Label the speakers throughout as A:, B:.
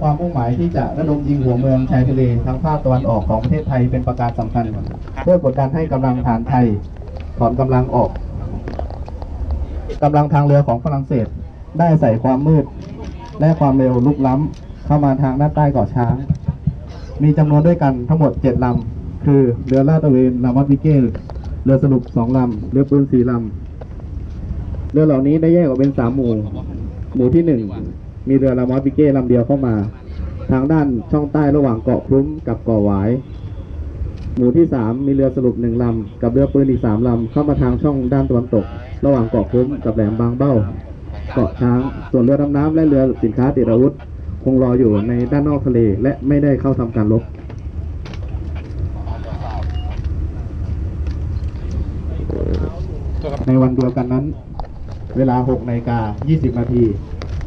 A: ความมุ่งหมายที่จะระดมยิงหัวเมืองชายทะเลทางภาคตะวันออกของประเทศไทยเป็นประการสำคัญ เพื่อกดดันให้กำลังฐานไทยถอนกำลังออกกำลังทางเรือของฝรั่งเศส ได้ใส่ความมืด และความเร็วลุกล้ำเข้ามาทางด้านใต้เกาะช้าง มีจำนวนด้วยกันทั้งหมด7ลำคือเรือลาดตระเวนลามัดวิเกลเรือสรุปสองลำเรือปืนสี่ลำเรือเหล่านี้ได้แยกออกเป็นสามหมู่ หมู่ที่หนึ่ง มีเรือลามอสปิเก้ลำเดียวเข้ามา ทางด้านช่องใต้ระหว่างเกาะคลุ้มกับเกาะหวาย หมู่ที่สามมีเรือสรุปหนึ่งลำกับเรือปืนอีกสามลำเข้ามาทางช่องด้านตะวันตก ระหว่างเกาะคลุ้มกับแหลมบางเบ้า เกาะช้างส่วนเรือดำน้ำและเรือสินค้าติดอาวุธ คงรออยู่ในด้านนอกทะเลและไม่ได้เข้าทำการรบในวันเดียวกันนั้น เวลา6นาฬิกา20นาที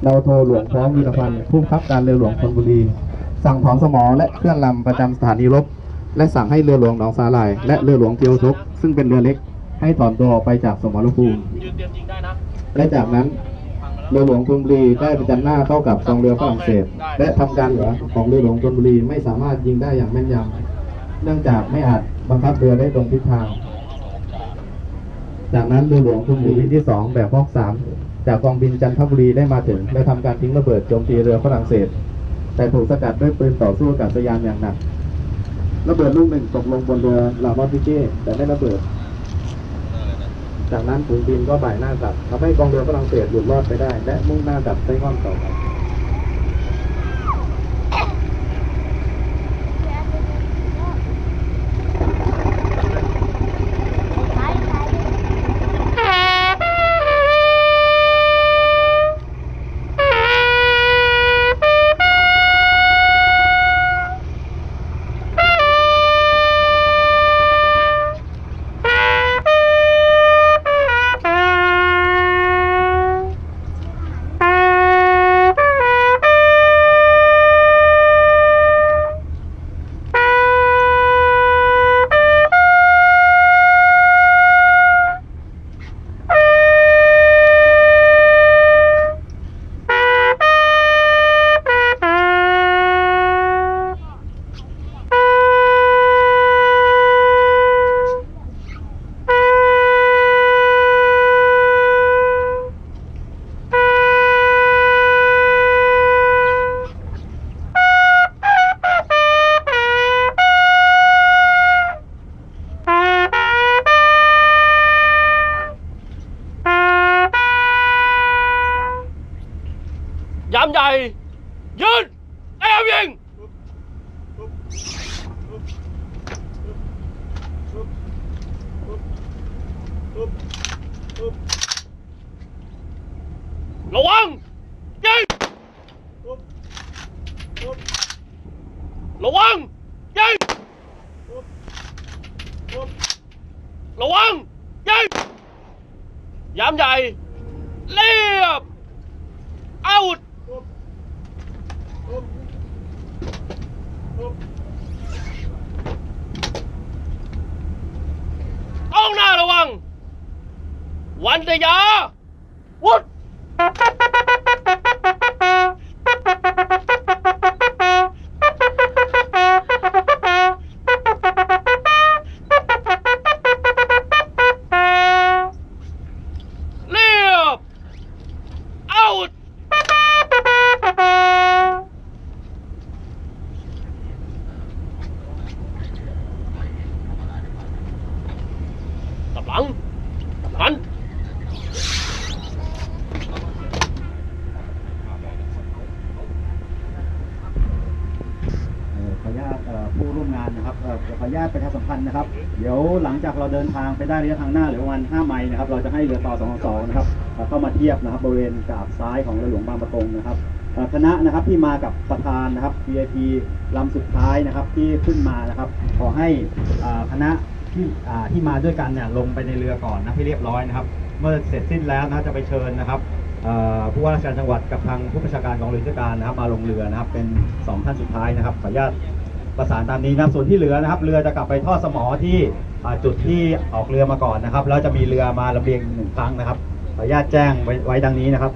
A: เราโทรหลวงพร้อมวีรพันธ์ผู้คับการเรือหลวงธนบุรี สั่งถอนสมอและเคลื่อนลำประจำสถานีรบ และสั่งให้เรือหลวงหนองสาหร่าย และเรือหลวงเทียวทกซึ่งเป็นเรือเล็ก ให้ถอนตัวออกไปจากสมรภูมิและจากนั้นเรือหลวงธนบุรีได้ประจันหน้าเข้ากับกองเรือฝรั่งเศส และทำการเหลือของเรือหลวงธนบุรีไม่สามารถยิงได้อย่างแม่นยำเนื่องจากไม่อาจบังคับเรือได้ตรงทิศทาง จากนั้นเรือหลวงธนบุรีที่สองแบบพอกสาม จากกองบินจันทบุรีได้มาถึง และทำการทิ้งระเบิดโจมตีเรือฝรั่งเศส แต่ถูกสกัดด้วยปืนต่อสู้อากาศยานอย่างหนัก ระเบิดลูกหนึ่งตกลงบนเรือลามอสพิเก้แต่ไม่ระเบิด จากนั้นฝูงบินก็บ่ายหน้ากลับทำให้กองเรือฝรั่งเศสหลุดรอดไปได้ และมุ่งหน้ากลับไต้หวันต่อไป
B: ยืนเอ้ยยิงระวังยิงระวัง ยิง ระวัง ยิง ยามใหญ่ เอาดต้องหน้าระวัง วันทยาวุฒ
C: ขออนุญาตประชาสัมพันธ์นะครับ เดี๋ยวหลังจากเราเดินทางไปได้ระยะทางหน้าเหลือประมาณ 5 ไมล์นะครับ เราจะให้เรือต่อ222นะครับเข้ามาเทียบนะครับบริเวณกาบซ้ายของเรือหลวงบางประกงนะครับคณะนะครับที่มากับประธานนะครับ VIP ลำสุดท้ายนะครับที่ขึ้นมานะครับ ขอให้คณะที่ที่มาด้วยกันเนี่ยลงไปในเรือก่อนนะให้เรียบร้อยนะครับ เมื่อเสร็จสิ้นแล้วนะจะไปเชิญนะครับผู้ว่าราชการจังหวัดกับทางผู้บัญชาการกองเรือการนะครับ มาลงเรือนะครับ เป็นสองท่านสุดท้ายนะครับขออนุญาต ประสานตามนี้นะครับส่วนที่เหลือนะครับ เรือจะกลับไปทอดสมอที่จุดที่ออกเรือมาก่อนนะครับแล้วจะมีเรือมาลำเลียงหนึ่งครั้งนะครับขออนุญาตแจ้งไว้ไว้ดังนี้นะครับ